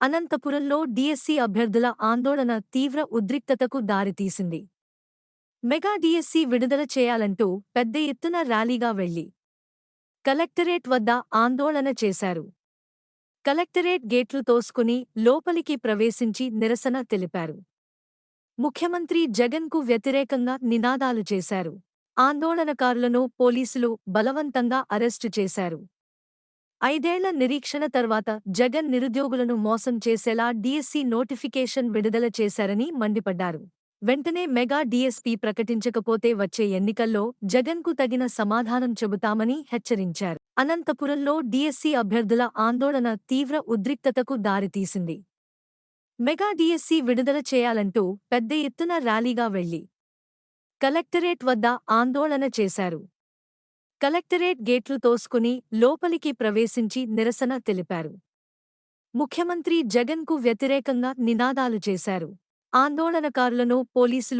అనంతపురంలో డీఎస్సీ అభ్యర్థుల ఆందోళన తీవ్ర ఉద్రిక్తతకు దారితీసింది. మెగా డీఎస్సీ విడుదల చేయాలంటూ పెద్ద ఎత్తున ర్యాలీగా వెళ్ళి కలెక్టరేట్ వద్ద ఆందోళన చేశారు. కలెక్టరేట్ గేట్లు తోసుకుని లోపలికి ప్రవేశించి నిరసన తెలిపారు. ముఖ్యమంత్రి జగన్కు వ్యతిరేకంగా నినాదాలు చేశారు. ఆందోళనకారులను పోలీసులు బలవంతంగా అరెస్టు చేశారు. ఐదేళ్ళ నిరీక్షణ తర్వాత జగన్ నిరుద్యోగులను మోసం చేసేలా డీఎస్సీ నోటిఫికేషన్ విడుదల చేశారని మండిపడ్డారు. వెంటనే మెగా డీఎస్పీ ప్రకటించకపోతే వచ్చే ఎన్నికల్లో జగన్కు తగిన సమాధానం చెబుతామని హెచ్చరించారు. అనంతపురంలో డీఎస్సీ అభ్యర్థుల ఆందోళన తీవ్ర ఉద్రిక్తతకు దారితీసింది. మెగా డీఎస్సీ విడుదల చేయాలంటూ పెద్ద ఎత్తున ర్యాలీగా వెళ్ళి కలెక్టరేట్ వద్ద ఆందోళన చేశారు. కలెక్టరేట్ గేట్లు తోసుకుని లోపలికి ప్రవేశించి నిరసన తెలిపారు. ముఖ్యమంత్రి జగన్కు వ్యతిరేకంగా నినాదాలు చేశారు. ఆందోళనకారులను పోలీసులు